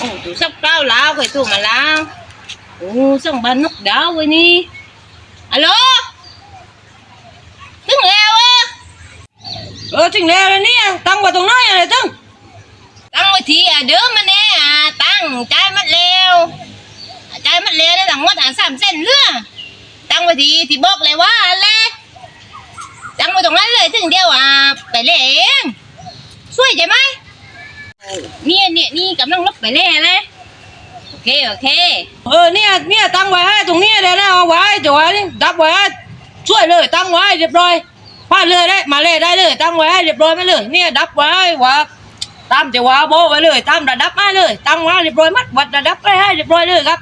โอ้ตัว sắp cao lao cái tụi mà lao ồ xong bà nóc đáo vậy ni alo tiếng leo á เออถึงแล้วแล้วเนี่ยตั้งไว้ตรงไหนอะไรตั้ง tăng rồi thì à đứa mà nè à tăng trái mất leo À, trái mất leo nó thằng mất hàng sàm sen nữa tăng rồi thì thì bốc lại quá à lê tăng rồi tụi nó เลยถึงเดียวอะไปเล่เองช่วยใช่ไหม เนี่ยเนี่ยนี่กำลังลบไปเล่เลยโอเคโอเค เออเนี่ยเนี่ยตั้งไว้ให้ตรงเนี้ยเดี๋ยวนะเอาไว้เดี๋ยวไว้นี่ดับไว้ให้ช่วยเลยตั้งไว้เรียบร้อยพาดเลยได้มาเลยได้เลย ตั้งไว้ให้เรียบร้อยไปเลยเนี่ยดับไว้ว่าตามจะว่าโบไว้เลยตามระดับให้เลย ตั้งไว้เรียบร้อยมัดวัดระดับไปให้เรียบร้อยเลยครับ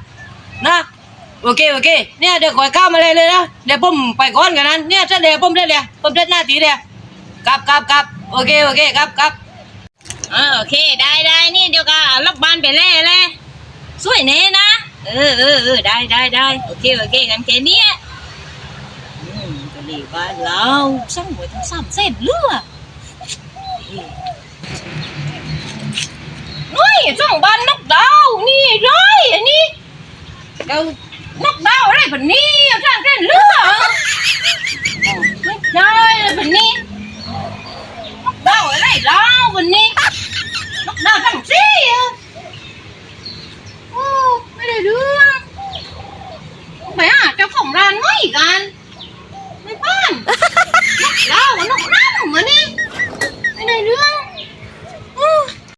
นะโอเคโอเคเนี่ยเดี๋ยวคอยข้ามมาเลยเลยนะเดี๋ยวผมไปก่อนกันนั้นเนี่ยเสร็จแล้วผมเสร็จแล้วผมเสร็จหน้าที่แล้วครับครับครับโอเคโอเคครับครับเออโอเคได้ ได้นี่เดี๋ยวก็ลบบ้านไปเล่เลยสวยเน่นะ เออเออเออได้ได้ได้โอเคโอเคกันแค่นี้อืมก็ดีว่าเราสั่งหวยทั้งสามเส้นเลือน้อยสั่งบ้านนกดาวนี่ร้อยอันนี้เดี๋ยวนกดาวอะไรแบบนี้สั่งเส้นเลือ สงรานไม่กันไม่บ้านนกเรานกเรา